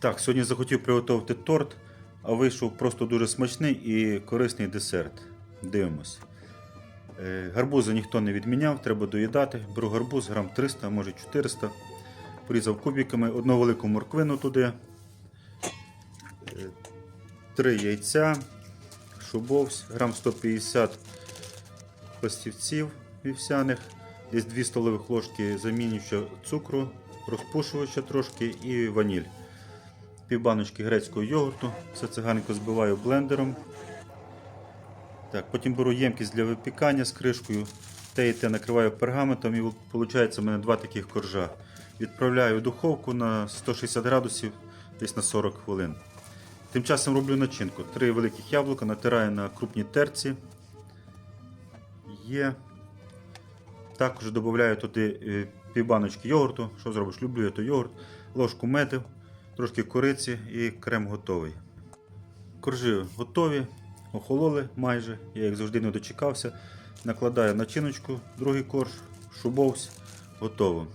Так, сьогодні захотів приготувати торт, а вийшов просто дуже смачний і корисний десерт. Дивимось. Е, Гарбузи ніхто не відміняв, треба доїдати. Беру гарбуз, грам 300, може 400. Порізав кубиками, одну велику морквину туди, е, три яйця, шубовсь, грам 150 пластівців вівсяних, десь 2 столових ложки замінююча цукру, розпушувача трошки і ваніль. Півбаночки грецького йогурту, все це гарненько збиваю блендером. Так, потім беру ємкість для випікання з кришкою, те і те накриваю пергаментом і виходить у мене два таких коржа. Відправляю в духовку на 160 градусів десь на 40 хвилин. Тим часом роблю начинку. Три великих яблука натираю на крупній терці. Є. Також додаю туди е, півбаночки йогурту. Що зробиш? Люблю я той йогурт, ложку меду, трошки кориці і крем готовий. Коржі готові, охололи майже, я їх завжди не дочекався. Накладаю начиночку, другий корж, шубовсь, готово.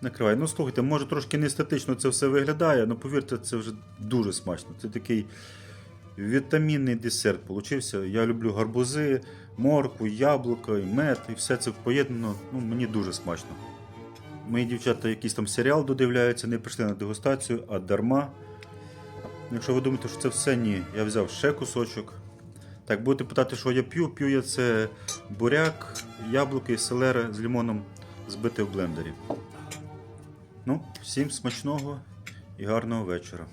Накриваю. Ну, слухайте, може трошки не естетично це все виглядає, але повірте, це вже дуже смачно. Це такий вітамінний десерт получився. Я люблю гарбузи, моркву, яблука, і мед, і все це поєднано. Ну, мені дуже смачно. Мої дівчата якийсь там серіал додивляються, не прийшли на дегустацію, а дарма. Якщо ви думаєте, що це все ні, я взяв ще кусочок. Так, будете питати, що я п'ю. П'ю я це буряк, яблуки, селери з лимоном збити в блендері. Ну, всім смачного і гарного вечора.